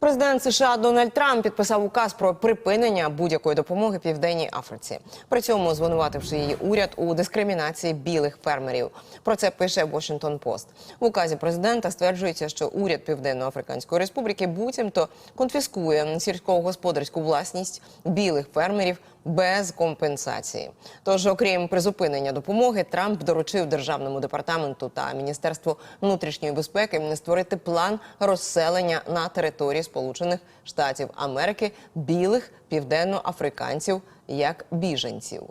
Президент США Дональд Трамп підписав указ про припинення будь-якої допомоги Південній Африці. При цьому звинувативши її уряд у дискримінації білих фермерів. Про це пише Washington Post. В указі президента стверджується, що уряд Південно-Африканської Республіки буцімто конфіскує сільськогосподарську власність білих фермерів без компенсації. Тож, окрім призупинення допомоги, Трамп доручив державному департаменту та міністерству внутрішньої безпеки створити план розселення на території Сполучених Штатів Америки білих південноафриканців як біженців.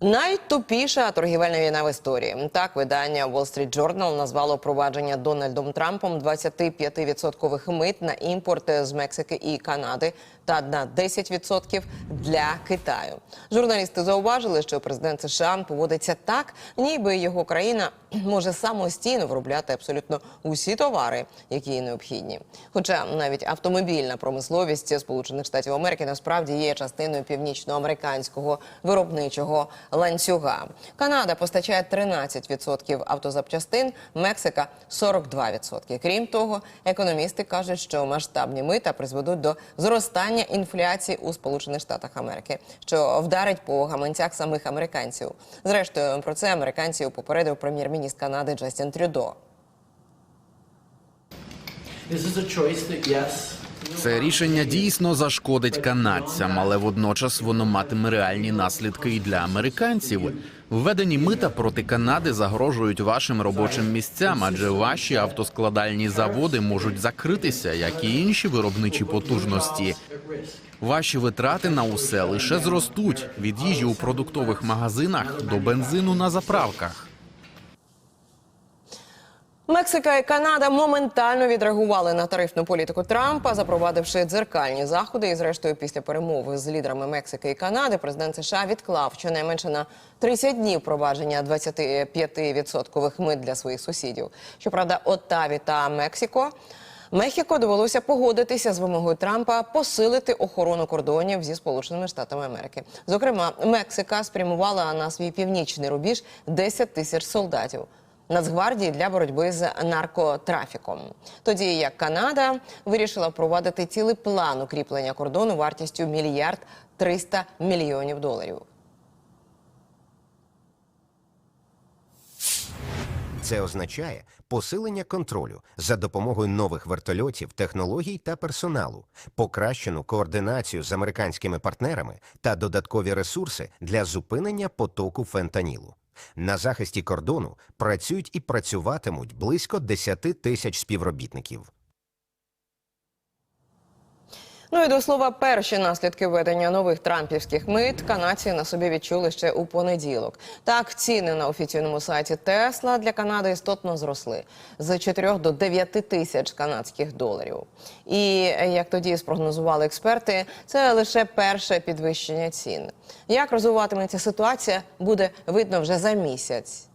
Найтупіша торгівельна війна в історії. Так видання Wall Street Journal назвало провадження Дональдом Трампом 25% мит на імпорт з Мексики і Канади та на 10% для Китаю. Журналісти зауважили, що президент США поводиться так, ніби його країна може самостійно виробляти абсолютно усі товари, які їй необхідні. Хоча навіть автомобільна промисловість Сполучених Штатів Америки насправді є частиною північноамериканського виробничого ланцюга. Канада постачає 13% автозапчастин, Мексика 42%. Крім того, економісти кажуть, що масштабні мита призведуть до зростання інфляції у Сполучених Штатах Америки, що вдарить по гаманцях самих американців. Зрештою, про це американців попередив прем'єр-міністр Канади Джастін Трюдо. This is a choice that yes. Це рішення дійсно зашкодить канадцям, але водночас воно матиме реальні наслідки і для американців. Введені мита проти Канади загрожують вашим робочим місцям, адже ваші автоскладальні заводи можуть закритися, як і інші виробничі потужності. Ваші витрати на усе лише зростуть від їжі у продуктових магазинах до бензину на заправках. Мексика і Канада моментально відреагували на тарифну політику Трампа, запровадивши дзеркальні заходи. І, зрештою, після перемови з лідерами Мексики і Канади, президент США відклав щонайменше на 30 днів провадження 25% мит для своїх сусідів. Щоправда, Оттаві та Мексико. Мехіко довелося погодитися з вимогою Трампа посилити охорону кордонів зі Сполученими Штатами Америки. Зокрема, Мексика спрямувала на свій північний рубіж 10 тисяч солдатів. Нацгвардії для боротьби з наркотрафіком. Тоді як Канада вирішила впровадити цілий план укріплення кордону вартістю мільярд 300 мільйонів доларів. Це означає посилення контролю за допомогою нових вертольотів, технологій та персоналу, покращену координацію з американськими партнерами та додаткові ресурси для зупинення потоку фентанілу. На захисті кордону працюють і працюватимуть близько 10 тисяч співробітників. Ну і до слова, перші наслідки введення нових трампівських мит канадці на собі відчули ще у понеділок. Так, ціни на офіційному сайті Тесла для Канади істотно зросли з 4 до 9 тисяч канадських доларів. І як тоді спрогнозували експерти, це лише перше підвищення цін. Як розвиватиметься ситуація, буде видно вже за місяць.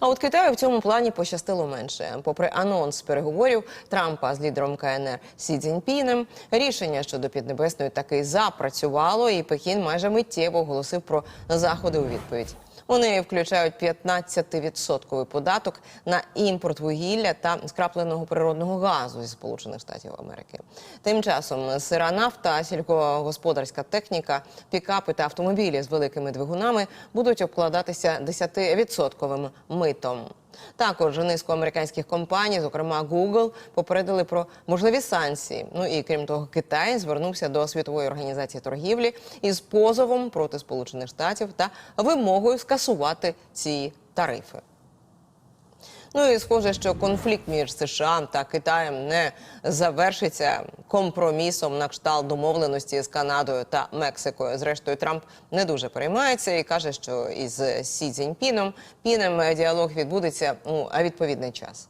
А от Китаю в цьому плані пощастило менше. Попри анонс переговорів Трампа з лідером КНР Сі Цзіньпінем, рішення щодо Піднебесної таки запрацювало, і Пекін майже миттєво оголосив про заходи у відповідь. Вони включають 15% податок на імпорт вугілля та скрапленого природного газу зі Сполучених Штатів Америки. Тим часом сира нафта, сільськогосподарська техніка, пікапи та автомобілі з великими двигунами будуть обкладатися 10% митом. Також низку американських компаній, зокрема Google, попередили про можливі санкції. Ну і крім того, Китай звернувся до світової організації торгівлі із позовом проти Сполучених Штатів та вимогою скасувати ці тарифи. Ну і схоже, що конфлікт між США та Китаєм не завершиться компромісом на кшталт домовленості з Канадою та Мексикою. Зрештою, Трамп не дуже переймається і каже, що із Сі Цзіньпіном пінем діалог відбудеться у відповідний час.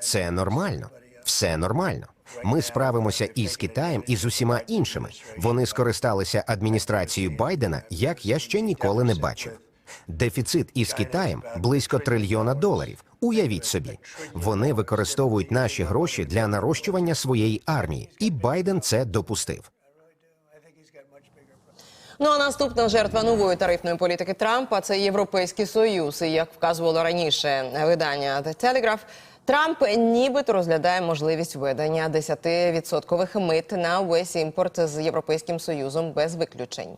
Це нормально. Все нормально. Ми справимося і з Китаєм, і з усіма іншими. Вони скористалися адміністрацією Байдена, як я ще ніколи не бачив. Дефіцит із Китаєм близько трильйона доларів. Уявіть собі, вони використовують наші гроші для нарощування своєї армії, і Байден це допустив. Ну а наступна жертва нової тарифної політики Трампа це Європейський Союз. І як вказувало раніше видання The Telegraph, Трамп нібито розглядає можливість введення 10% мит на весь імпорт з Європейським Союзом без виключень.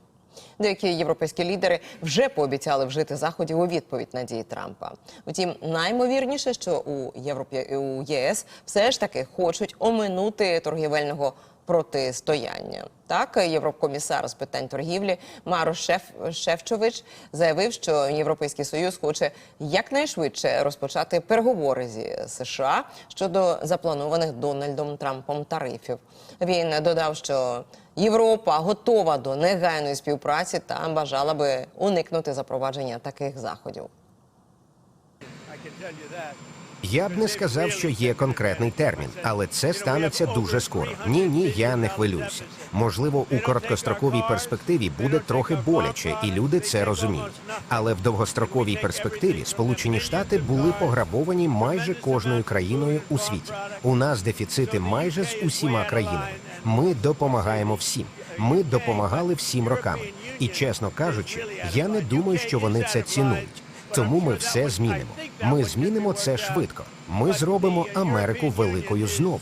Деякі європейські лідери вже пообіцяли вжити заходів у відповідь на дії Трампа. Втім, наймовірніше, що у Європі у ЄС все ж таки хочуть оминути торгівельного протистояння. Так, єврокомісар з питань торгівлі Марош Шеф... Шефчович заявив, що Європейський Союз хоче якнайшвидше розпочати переговори зі США щодо запланованих Дональдом Трампом тарифів. Він додав, що Європа готова до негайної співпраці та бажала би уникнути запровадження таких заходів. Я б не сказав, що є конкретний термін, але це станеться дуже скоро. Ні, ні, я не хвилююся. Можливо, у короткостроковій перспективі буде трохи боляче, і люди це розуміють. Але в довгостроковій перспективі Сполучені Штати були пограбовані майже кожною країною у світі. У нас дефіцити майже з усіма країнами. Ми допомагаємо всім. Ми допомагали всім роками. І чесно кажучи, я не думаю, що вони це цінують. Тому ми все змінимо. Ми змінимо це швидко. Ми зробимо Америку великою знову.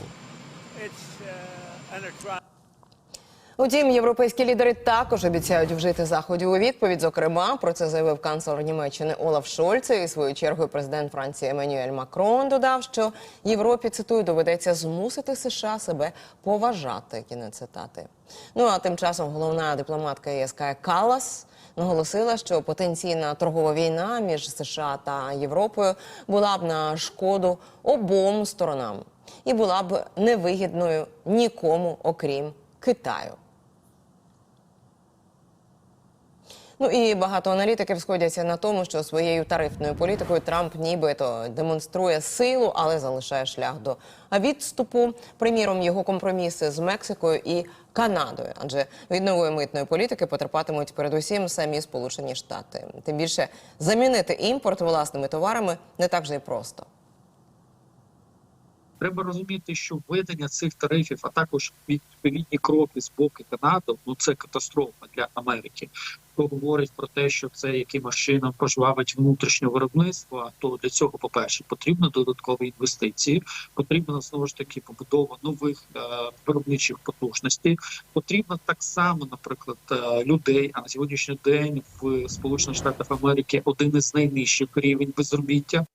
Утім, європейські лідери також обіцяють вжити заходів у відповідь. Зокрема, про це заявив канцлер Німеччини Олаф Шольц. І свою чергою президент Франції Еммануель Макрон додав, що Європі цитую доведеться змусити США себе поважати. Кінець цитати. Ну а тим часом головна дипломатка ЄС Кая Калас наголосила, що потенційна торгова війна між США та Європою була б на шкоду обом сторонам і була б невигідною нікому, окрім Китаю. Ну і багато аналітиків сходяться на тому, що своєю тарифною політикою Трамп нібито демонструє силу, але залишає шлях до відступу. Приміром, його компроміси з Мексикою і Канадою, адже від нової митної політики потерпатимуть передусім самі Сполучені Штати. Тим більше замінити імпорт власними товарами не так же й просто. Треба розуміти, що введення цих тарифів, а також відповідні кроки з боку Канади, ну це катастрофа для Америки. Хто говорить про те, що це якимось чином пожвавить внутрішнє виробництво, то для цього, по перше, потрібно додаткові інвестиції, потрібна знову ж таки побудова нових е, виробничих потужностей. Потрібно так само, наприклад, е, людей. А на сьогоднішній день в Сполучених Штатах Америки один із найнижчих рівень безробіття.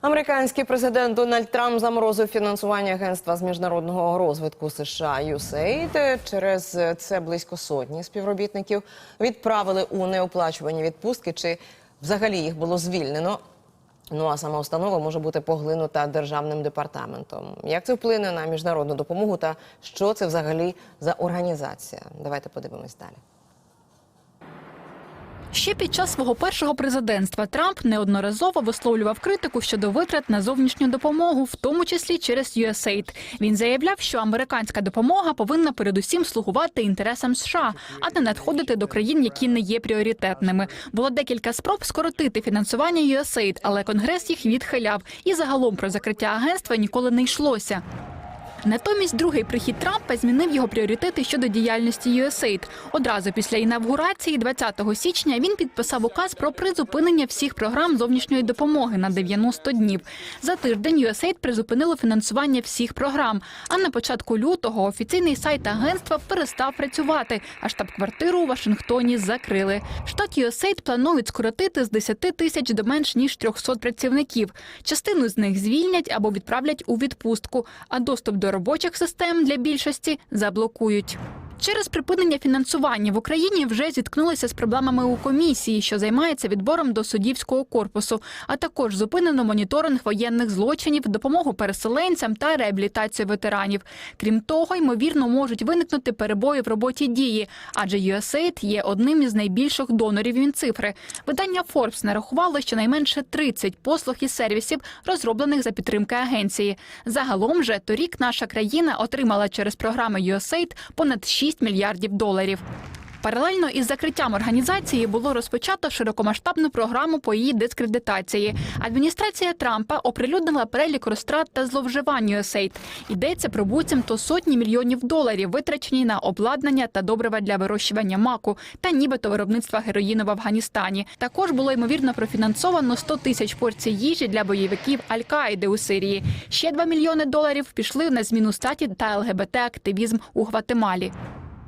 Американський президент Дональд Трамп заморозив фінансування агентства з міжнародного розвитку США USAID. Через це близько сотні співробітників відправили у неоплачувані відпустки, чи взагалі їх було звільнено. Ну а сама установа може бути поглинута державним департаментом. Як це вплине на міжнародну допомогу та що це взагалі за організація? Давайте подивимось далі. Ще під час свого першого президентства Трамп неодноразово висловлював критику щодо витрат на зовнішню допомогу, в тому числі через USAID. Він заявляв, що американська допомога повинна передусім слугувати інтересам США, а не надходити до країн, які не є пріоритетними. Було декілька спроб скоротити фінансування USAID, але конгрес їх відхиляв. І загалом про закриття агентства ніколи не йшлося. Натомість другий прихід Трампа змінив його пріоритети щодо діяльності USAID. Одразу після інавгурації, 20 січня, він підписав указ про призупинення всіх програм зовнішньої допомоги на 90 днів. За тиждень USAID призупинило фінансування всіх програм. А на початку лютого офіційний сайт агентства перестав працювати, а штаб-квартиру у Вашингтоні закрили. Штат USAID планують скоротити з 10 тисяч до менш ніж 300 працівників. Частину з них звільнять або відправлять у відпустку, а доступ до робочих систем для більшості заблокують. Через припинення фінансування в Україні вже зіткнулися з проблемами у комісії, що займається відбором до суддівського корпусу, а також зупинено моніторинг воєнних злочинів, допомогу переселенцям та реабілітацію ветеранів. Крім того, ймовірно, можуть виникнути перебої в роботі дії, адже USAID є одним із найбільших донорів Мінцифри. Видання Forbes нарахувало щонайменше 30 послуг і сервісів, розроблених за підтримки агенції. Загалом же торік наша країна отримала через програми USAID понад 6 мільярдів доларів. Паралельно із закриттям організації було розпочато широкомасштабну програму по її дискредитації. Адміністрація Трампа оприлюднила перелік розтрат та зловживань USAID. Йдеться про буцімто сотні мільйонів доларів, витрачені на обладнання та добрива для вирощування маку та нібито виробництва героїну в Афганістані. Також було ймовірно профінансовано 100 тисяч порцій їжі для бойовиків Аль-Каїди у Сирії. Ще 2 мільйони доларів пішли на зміну статі та ЛГБТ-активізм у Гватемалі.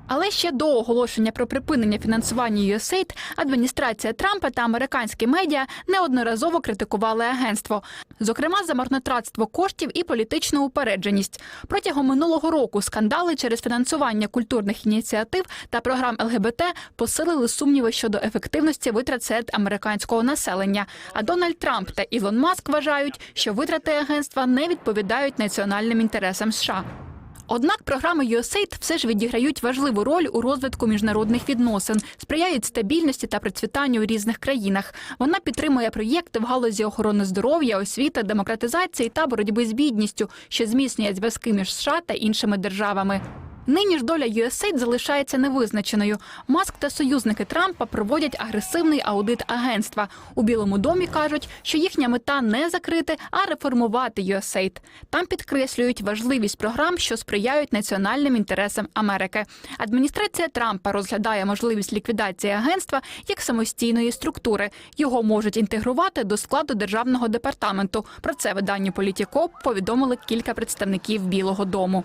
Але ще до оголошення про припинення фінансування USAID адміністрація Трампа та американські медіа неодноразово критикували агентство, зокрема за марнотратство коштів і політичну упередженість. Протягом минулого року скандали через фінансування культурних ініціатив та програм ЛГБТ посилили сумніви щодо ефективності витрат серед американського населення. А Дональд Трамп та Ілон Маск вважають, що витрати агентства не відповідають національним інтересам США. Однак програми USAID все ж відіграють важливу роль у розвитку міжнародних відносин, сприяють стабільності та процвітанню у різних країнах. Вона підтримує проєкти в галузі охорони здоров'я, освіти, демократизації та боротьби з бідністю, що зміцнює зв'язки між США та іншими державами. Нині ж доля USAID залишається невизначеною. Маск та союзники Трампа проводять агресивний аудит агентства. У Білому домі кажуть, що їхня мета не закрити, а реформувати USAID. Там підкреслюють важливість програм, що сприяють національним інтересам Америки. Адміністрація Трампа розглядає можливість ліквідації агентства як самостійної структури. Його можуть інтегрувати до складу державного департаменту. Про це виданню Політіко повідомили кілька представників Білого Дому.